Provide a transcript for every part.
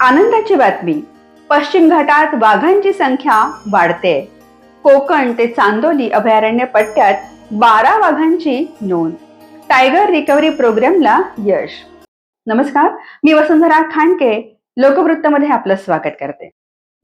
आनंदाची बातमी. पश्चिम घाटात वाघांची संख्या वाढते. कोकण ते चांदोली अभयारण्य पट्ट्यात बारा वाघांची नोंद. टायगर रिकव्हरी प्रोग्रामला यश. नमस्कार मी वसुंधरा खांडके. लोकवृत्तमध्ये आपलं स्वागत करते.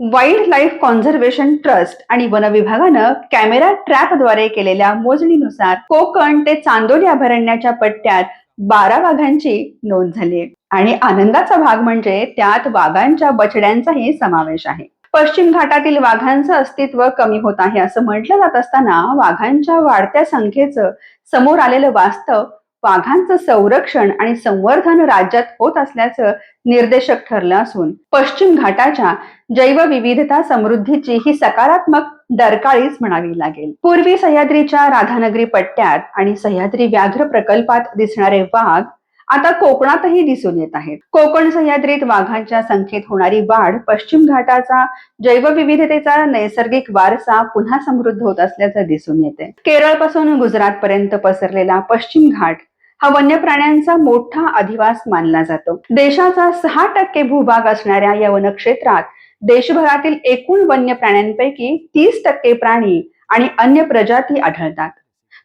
वाईल्ड लाईफ कॉन्झर्वेशन ट्रस्ट आणि वन विभागानं कॅमेरा ट्रॅपद्वारे केलेल्या मोजणीनुसार कोकण ते चांदोली अभयारण्याच्या पट्ट्यात बारा वाघांची नोंद झाली आहे. आणि आनंदाचा भाग म्हणजे त्यात वाघांच्या बछड्यांचाही समावेश आहे पश्चिम घाटातील वाघांचं अस्तित्व कमी होत आहे असं म्हटलं जात असताना वाघांच्या वाढत्या संख्येचं समोर आलेलं वास्तव वाघांचं संरक्षण आणि संवर्धन राज्यात होत असल्याचं निर्देशक ठरलं असून पश्चिम घाटाच्या जैवविविधता समृद्धीची ही सकारात्मक डरकाळीच म्हणावी लागेल. पूर्वी सह्याद्रीच्या राधानगरी पट्ट्यात आणि सह्याद्री व्याघ्र प्रकल्पात दिसणारे वाघ आता कोकणातही दिसून येत आहेत. कोकण सह्याद्रीत वाघांच्या संख्येत होणारी वाढ पश्चिम घाटाचा जैवविविधतेचा नैसर्गिक वारसा पुन्हा समृद्ध होत असल्याचं दिसून येते. केरळपासून गुजरात पर्यंत पसरलेला पश्चिम घाट हा वन्य प्राण्यांचा मोठा अधिवास मानला जातो. देशाचा सहा टक्के भूभाग असणाऱ्या या वनक्षेत्रात देशभरातील एकूण वन्य प्राण्यांपैकी तीस टक्के प्राणी आणि अन्य प्रजाती आढळतात.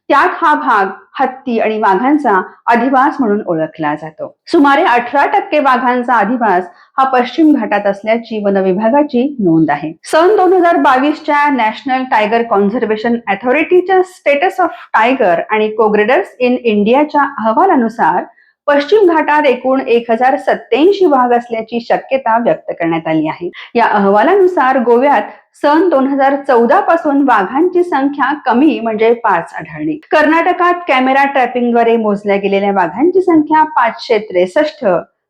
त्यात हा भाग हत्ती आणि वाघांचा अधिवास म्हणून ओळखला जातो. सुमारे अठरा टक्के वाघांचा अधिवास हा पश्चिम घाटात असल्याची वन विभागाची नोंद आहे. सन दोन हजार बावीसच्या नॅशनल टायगर कॉन्झर्वेशन अथॉरिटीच्या स्टेटस ऑफ टायगर आणि कोग्रेडर्स इन इंडियाच्या अहवालानुसार पश्चिम घाटात एकूण एक हजार सत्याऐंशी वाघ असल्याची शक्यता व्यक्त करण्यात आली आहे. या अहवालानुसार गोव्यात सन दोन हजार चौदा पासून वाघांची संख्या कमी म्हणजे पाच आढळली. कर्नाटकात कॅमेरा ट्रॅपिंगद्वारे मोजल्या गेलेल्या वाघांची संख्या पाचशे त्रेसष्ट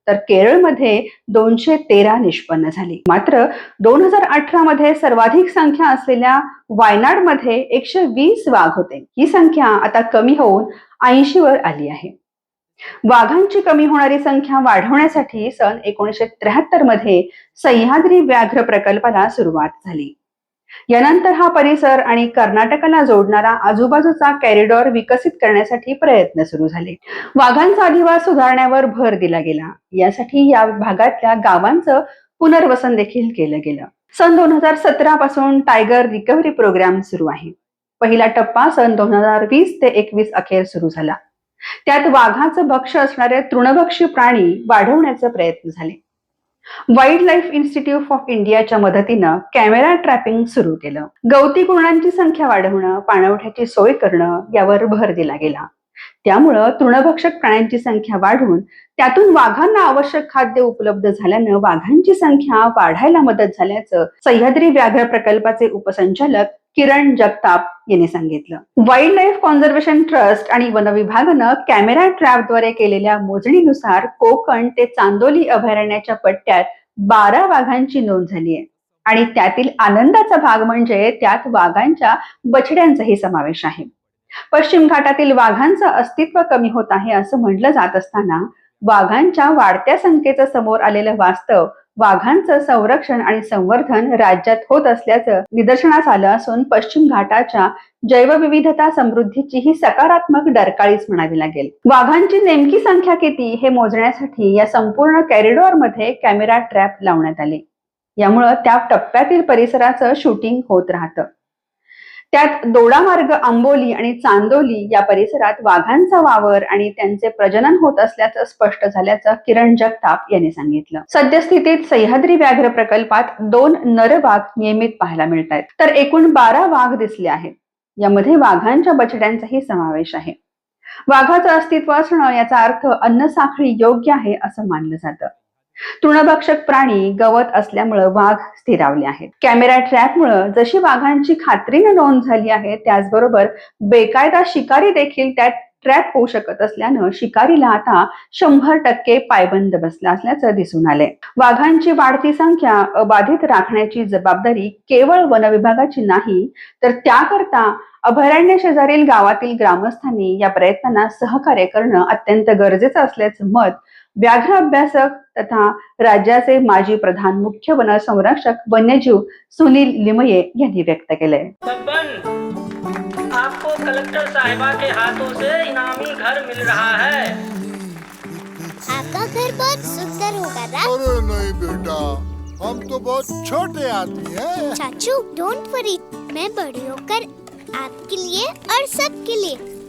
तर केरळमध्ये दोनशे तेरा निष्पन्न झाली. मात्र दोन हजार अठरा मध्ये सर्वाधिक संख्या असलेल्या वायनाडमध्ये एकशे वीस वाघ होते. ही संख्या आता कमी होऊन ऐंशी वर आली आहे. वाघांची कमी होणारी संख्या वाढवण्यासाठी सन एकोणीशे त्र्याहत्तरमध्ये सह्याद्री व्याघ्र प्रकल्पाला सुरुवात झाली. यानंतर हा परिसर आणि कर्नाटकाला जोडणारा आजूबाजूचा कॅरिडॉर विकसित करण्यासाठी प्रयत्न सुरू झाले. वाघांचा अधिवास सुधारण्यावर भर दिला गेला. यासाठी या भागातल्या गावांचं पुनर्वसन देखील केलं गेलं. सन दोन हजार सतरा पासून टायगर रिकव्हरी प्रोग्राम सुरू आहे. पहिला टप्पा सन दोन हजार वीस ते एकवीस अखेर सुरू झाला. त्यात वाघाचं भक्ष असणारे तृणभक्षी प्राणी वाढवण्याचे प्रयत्न झाले. वाईल्ड लाईफ इन्स्टिट्यूट ऑफ इंडियाच्या मदतीनं कॅमेरा ट्रॅपिंग सुरू केलं. गवती कुरणांची संख्या वाढवणं पाणवठ्याची सोय करणं यावर भर दिला गेला. त्यामुळं तृणभक्षक प्राण्यांची संख्या वाढून त्यातून वाघांना आवश्यक खाद्य उपलब्ध झाल्यानं वाघांची संख्या वाढायला मदत झाल्याचं सह्याद्री व्याघ्र प्रकल्पाचे उपसंचालक किरण जगताप यांनी सांगितलं. वाईल्ड लाईफ कॉन्झर्वेशन ट्रस्ट आणि वन विभागानं कॅमेरा ट्रॅपद्वारे केलेल्या मोजणीनुसार कोकण ते चांदोली अभयारण्याच्या पट्ट्यात बारा वाघांची नोंद झाली आहे. आणि त्यातील आनंदाचा भाग म्हणजे त्यात वाघांच्या बछड्यांचाही समावेश आहे. पश्चिम घाटातील वाघांचं अस्तित्व कमी होत आहे असं म्हटलं जात असताना वाघांच्या वाढत्या संख्येचं समोर आलेलं वास्तव वाघांचं संरक्षण आणि संवर्धन राज्यात होत असल्याचं निदर्शनास आलं असून पश्चिम घाटाच्या जैवविविधता समृद्धीची ही सकारात्मक डरकाळीच म्हणावी लागेल. वाघांची नेमकी संख्या किती हे मोजण्यासाठी या संपूर्ण कॅरिडॉरमध्ये कॅमेरा ट्रॅप लावण्यात आले. यामुळं त्या टप्प्यातील परिसराचं शूटिंग होत राहतं. त्यात दोडामार्ग आंबोली आणि चांदोली या परिसरात वाघांचा वावर आणि त्यांचे प्रजनन होत असल्याचं स्पष्ट झाल्याचं किरण जगताप यांनी सांगितलं. सद्यस्थितीत सह्याद्री व्याघ्र प्रकल्पात दोन नर वाघ नियमित पाहायला मिळत आहेत तर एकूण बारा वाघ दिसले आहेत. यामध्ये वाघांच्या बछड्यांचाही समावेश आहे. वाघाचं अस्तित्व असणं याचा अर्थ अन्न साखळी योग्य आहे असं मानलं जातं. तृणभक्षक प्राणी गवत असल्यामुळं वाघ स्थिरावले आहेत. कॅमेरा ट्रॅपमुळे जशी वाघांची खात्रीने नोंद झाली आहे त्याचबरोबर बेकायदा शिकारी देखील त्यात ट्रॅप होऊ शकत असल्यानं शिकारीला आता शंभर टक्के पायबंद बसला असल्याचं दिसून आलंय. वाघांची वाढती संख्या अबाधित राखण्याची जबाबदारी केवळ वन विभागाची नाही तर त्याकरता अभयारण्य शेजारील गावातील ग्रामस्थांनी या प्रयत्नांना सहकार्य करणं अत्यंत गरजेचं असल्याचं मत व्याघ्र अभ्यासक तथा राज्याचे माजी प्रधान मुख्य वन संरक्षक वन्यजीव सुनील लिमये यांनी व्यक्त बब्बन आपको कलेक्टर साहिबा के हाथों से इनामी घर मिल रहा है। आपका घर बहुत सुंदर होगा ना अरे नहीं बेटा हम तो बहुत छोटे आदमी हैं। चाचू डोंट वरी मैं बड़ी होकर आपके लिए और सबके लिए